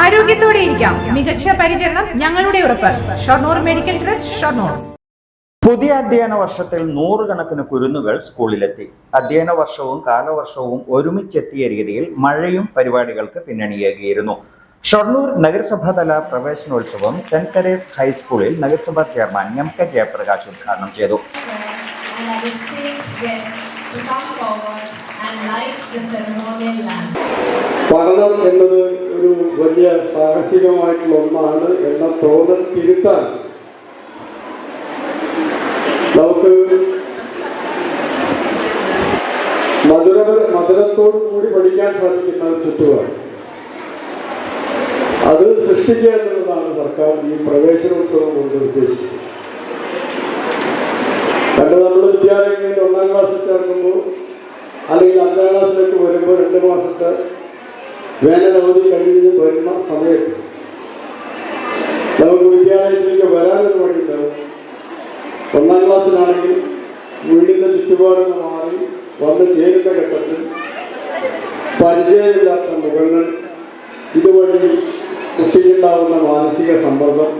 ആരോഗ്യത്തോടെ ഇരിക്കാം. മികച്ച പരിചരണം ഞങ്ങളുടെ ഉറപ്പ്. Shoranur medical trust Shoranur. പുതിയ അധ്യയന വർഷത്തിൽ നൂറുകണക്കിന് കുരുന്നുകൾ സ്കൂളിലെത്തി. അധ്യയന വർഷവും കാലവർഷവും ഒരുമിച്ചെത്തിയ രീതിയിൽ മഴയും പരിപാടികൾക്ക് പിന്നണിയേകിയിരുന്നു. ഷൊർണൂർ നഗരസഭാതല പ്രവേശനോത്സവം സെന്റ് തെരേസ് ഹൈസ്കൂളിൽ നഗരസഭാ ചെയർമാൻ എം കെ ജയപ്രകാശ് ഉദ്ഘാടനം ചെയ്തു. പഠനം എന്നത് ഒരു വലിയ സാഹസികമായിട്ടുള്ള ഒന്നാണ് എന്ന തോന്നൽ തിരുത്താൻ നമുക്ക് മധുര മധുരത്തോടു കൂടി പഠിക്കാൻ സാധിക്കുന്ന ഒരു ചുറ്റുപാട്. അത് സൃഷ്ടിക്കുക എന്നുള്ളതാണ് സർക്കാർ ഈ പ്രവേശനോത്സവം കൊണ്ട് ഉദ്ദേശിച്ചത്. പണ്ട് നമ്മൾ വിദ്യാലയങ്ങളിൽ ഒന്നാം ക്ലാസ്സിൽ ചേർക്കുമ്പോൾ അല്ലെങ്കിൽ അഞ്ചാം ക്ലാസ്സിലേക്ക് വരുമ്പോൾ രണ്ട് മാസത്തെ വേനലവധി കഴിഞ്ഞ് വരുന്ന സമയത്ത് നമുക്ക് വിദ്യാലയത്തിലേക്ക് വരാനൊരു വഴിയുണ്ടാവും. ഒന്നാം ക്ലാസ്സിലാണെങ്കിൽ വീടിന്റെ ചുറ്റുപാടിൽ നിന്ന് മാറി വന്ന് ചേരുന്ന ഘട്ടത്തിൽ പരിചയമില്ലാത്ത മുഖങ്ങൾ ഇതുവഴി കുട്ടിക്കുണ്ടാവുന്ന മാനസിക സമ്മർദ്ദം.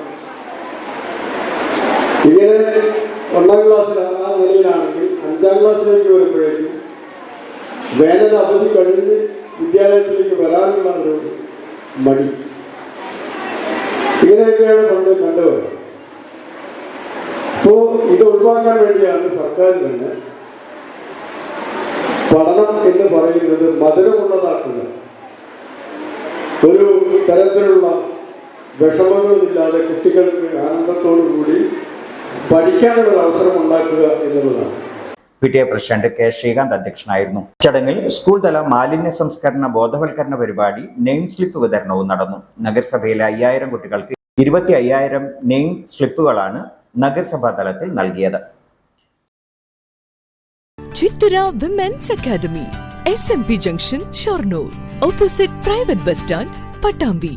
ഇങ്ങനെ ഒന്നാം ക്ലാസ്സിൽ ആ നിലയിലാണെങ്കിൽ അഞ്ചാം ക്ലാസ്സിലേക്ക് വരുമ്പോഴേക്കും വേനൽ അവധി കഴിഞ്ഞ് വിദ്യാലയത്തിലേക്ക് വരാനുള്ള ഒരു മടി ഇങ്ങനെയൊക്കെയാണ് പണ്ട് കണ്ടത്. അപ്പോ ഇത് ഒഴിവാക്കാൻ വേണ്ടിയാണ് സർക്കാർ തന്നെ പഠനം എന്ന് പറയുന്നത് മധുരമുള്ളതാക്കുക. ഒരു തരത്തിലുള്ള വിഷമങ്ങളുമില്ലാതെ കുട്ടികൾക്ക് ആനന്ദത്തോടു കൂടി പഠിക്കാനുള്ള അവസരം ഉണ്ടാക്കുക എന്നുള്ളതാണ്. P T A president K Srikanth അധ്യക്ഷനായിരുന്നു. ചടങ്ങിൽ സ്കൂൾ തല മാലിന്യ സംസ്കരണ ബോധവൽക്കരണ പരിപാടി നെയിം സ്ലിപ്പ് വിതരണവും നടന്നു. നഗരസഭയിലെ അയ്യായിരം കുട്ടികൾക്ക് ഇരുപത്തി അയ്യായിരം നെയിം സ്ലിപ്പുകളാണ് നഗരസഭാ തലത്തിൽ നൽകിയത്. Chithara women's academy S M P junction Shoranur opposite private bus stand Pattambi